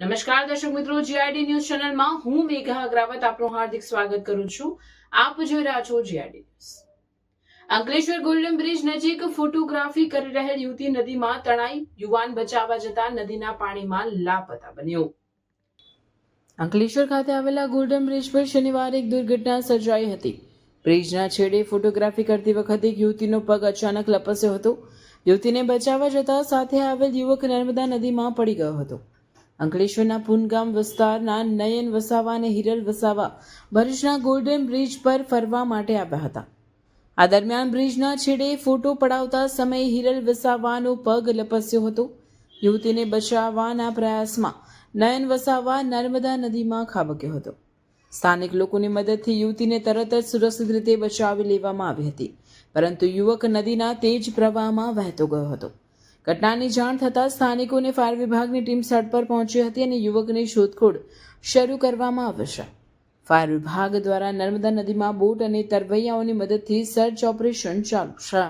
નમસ્કાર, દર્શક મિત્રો જીઆઈડી ન્યૂઝ ચેનલમાં હું મેઘા અગ્રાવત આપનું હાર્દિક સ્વાગત કરું છું. આપ જોઈ રહ્યા છો GID news Ankleshwar golden bridge નજીક ફોટોગ્રાફી કરી રહેલ યુવતી નદીમાં તણાઈ, યુવાન બચાવવા જતા નદીના પાણીમાં લાપતા બન્યો. અંકલેશ્વર ખાતે આવેલા ગોલ્ડન બ્રિજ પર શનિવારે એક દુર્ઘટના સર્જાઈ હતી. બ્રિજના છેડે ફોટોગ્રાફી કરતી વખતે એક યુવતીનો પગ અચાનક લપસ્યો હતો. યુવતીને બચાવવા જતા સાથે આવેલ યુવક નર્મદા નદીમાં પડી ગયો હતો. અંકલેશ્વરના પુનગામ વિસ્તારના નયન વસાવા અને હિરલ વસાવા ભરૂચના ગોલ્ડન બ્રિજ પર ફરવા માટે આવ્યા હતા. આ દરમિયાન બ્રિજના છેડે ફોટો પડાવતા સમયે હિરલ વસાવાનો પગ લપસ્યો હતો. યુવતીને બચાવવાના પ્રયાસમાં નયન વસાવા નર્મદા નદીમાં ખાબક્યો હતો. સ્થાનિક લોકોની મદદથી યુવતીને તરત જ સુરક્ષિત રીતે બચાવી લેવામાં આવી હતી. પરંતુ યુવક નદીના તેજ પ્રવાહમાં વહેતો ગયો હતો. ઘટનાની જાણ થતાં સ્થાનિકોને ફાયર વિભાગની ટીમ સ્થળ પર પહોંચી હતી અને યુવકની શોધખોળ શરૂ કરવામાં આવશે ફાયર વિભાગ દ્વારા નર્મદા નદીમાં બોટ અને તરવૈયાઓની મદદથી સર્ચ ઓપરેશન ચાલુ છે.